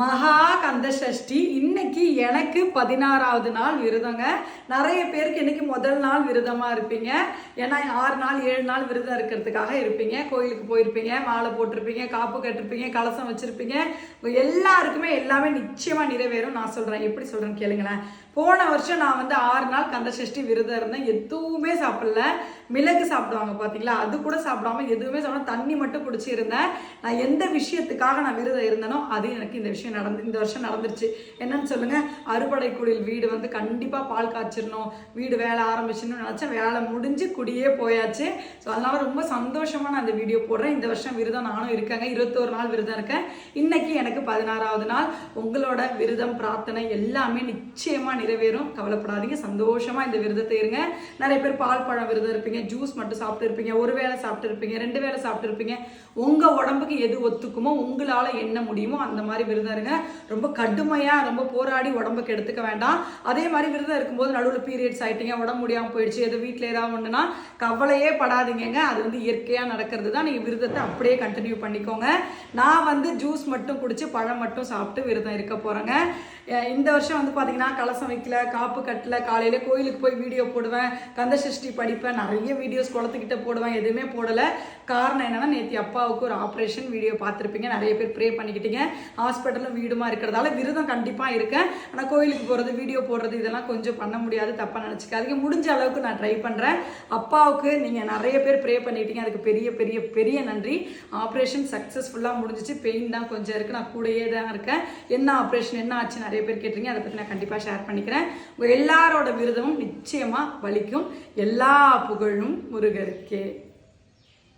மகா கந்த சஷ்டி இன்னைக்கு எனக்கு பதினாறாவது நாள் விரதங்க. நிறைய பேருக்கு இன்னைக்கு முதல் நாள் விரதமாக இருப்பீங்க. ஏன்னா ஆறு நாள் ஏழு நாள் விரதம் இருக்கிறதுக்காக இருப்பீங்க. கோயிலுக்கு போயிருப்பீங்க மாலை போட்டிருப்பீங்க காப்பு கட்டிருப்பீங்க கலசம் வச்சுருப்பீங்க. எல்லாருக்குமே எல்லாமே நிச்சயமாக நிறைவேறும் நான் சொல்கிறேன் எப்படி சொல்கிறேன் கேளுங்களேன். போன வருஷம் நான் வந்து ஆறு நாள் கந்த சஷ்டி விரதம் இருந்தேன். எதுவுமே சாப்பிடல. மிளகு சாப்பிடுவாங்க பார்த்தீங்களா அது கூட சாப்பிடாம எதுவுமே சாப்பிடாம தண்ணி மட்டும் குடிச்சிருந்தேன். நான் எந்த விஷயத்துக்காக நான் விரதம் இருந்தேனோ அது எனக்கு இந்த விஷயம் நடந்து இந்த வருஷம் நடந்துருச்சு. என்னன்னு சொல்லுங்க. அறுபடை குடில் வீடு வந்து கண்டிப்பாக பால் காய்ச்சிடணும். வீடு வேலை ஆரம்பிச்சிடணும்னு நினச்சேன். வேலை முடிஞ்சு குடியே போயாச்சு. ஸோ அதனால ரொம்ப சந்தோஷமாக நான் இந்த வீடியோ போடுறேன். இந்த வருஷம் விரதம் நானும் இருக்கேங்க. இருபத்தோரு நாள் விரதம் இருக்கேன். இன்னைக்கு எனக்கு பதினாறாவது நாள். உங்களோட விரதம் பிரார்த்தனை எல்லாமே நிச்சயமாக நிறைவேறும். கவலைப்படாதீங்க. சந்தோஷமா இந்த விரதத்தை இருங்க. நிறைய பேர் பால் பழம் விரதம் இருப்பீங்க. ஜூஸ் மட்டும் சாப்பிட்டு இருப்பீங்க. ஒரு வேளை சாப்பிட்டு இருப்பீங்க. ரெண்டு வேளை சாப்பிட்டு இருப்பீங்க. உங்க உடம்புக்கு எது ஒத்துக்குமோ உங்களால என்ன முடியுமோ அந்த மாதிரி விரதம் இருங்க. ரொம்ப கடுமையா ரொம்ப போராடி உடம்புக்கு எடுத்துக்க வேண்டாம். அதே மாதிரி விரதம் இருக்கும்போது நடுவில் பீரியட்ஸ் ஆயிட்டீங்க. உடம்பு முடியாம போயிடுச்சு. எது வீட்டில் ஏதாவது ஒண்ணுனா கவலையே படாதீங்க அது வந்து இயற்கையா நடக்கிறது தான் நீங்க விரதத்தை அப்படியே கண்டினியூ பண்ணிக்கோங்க. நான் வந்து ஜூஸ் மட்டும் குடிச்சு பழம் மட்டும் சாப்பிட்டு விரதம் இருக்க போறேங்க. இந்த வருஷம் வந்து பாத்தீங்கன்னா கலசம் சமைக்கல காப்பு கட்டல காலையில கோயிலுக்கு போய் வீடியோ போடுவேன் கந்த சஷ்டி படிப்பேன் நிறைய வீடியோஸ் குளத்துக்கிட்ட போடுவேன் எதுவுமே போடல. காரணம் என்னன்னா நேத்தி அப்பாவுக்கு ஒரு ஆப்ரேஷன் வீடியோ பார்த்துருப்பீங்க. நிறைய பேர் ப்ரே பண்ணிக்கிட்டீங்க. ஹாஸ்பிட்டலும் வீடுமா இருக்கிறதால விரதம் கண்டிப்பா இருக்கேன். ஆனா கோயிலுக்கு போறது வீடியோ போடுறது இதெல்லாம் கொஞ்சம் பண்ண முடியாது தப்பா நினைச்சுக்காதீங்க. முடிஞ்ச அளவுக்கு நான் ட்ரை பண்றேன். அப்பாவுக்கு நீங்க நிறைய பேர் ப்ரே பண்ணிக்கிட்டீங்க அதுக்கு பெரிய பெரிய பெரிய நன்றி. ஆப்ரேஷன் சக்ஸஸ்ஃபுல்லாக முடிஞ்சிச்சு. பெயின் தான் கொஞ்சம் இருக்கு. நான் கூடயே தான் இருக்கேன். என்ன ஆப்ரேஷன் என்ன ஆச்சு? நிறைய பேர் கேட்டீங்க அதை பற்றி நான் கண்டிப்பாக ஷேர் பண்ணிக்கிறேன் உங்கள் எல்லாரோட விரதமும் நிச்சயமாக வலிக்கும். எல்லா புகழும் முருகருக்கே.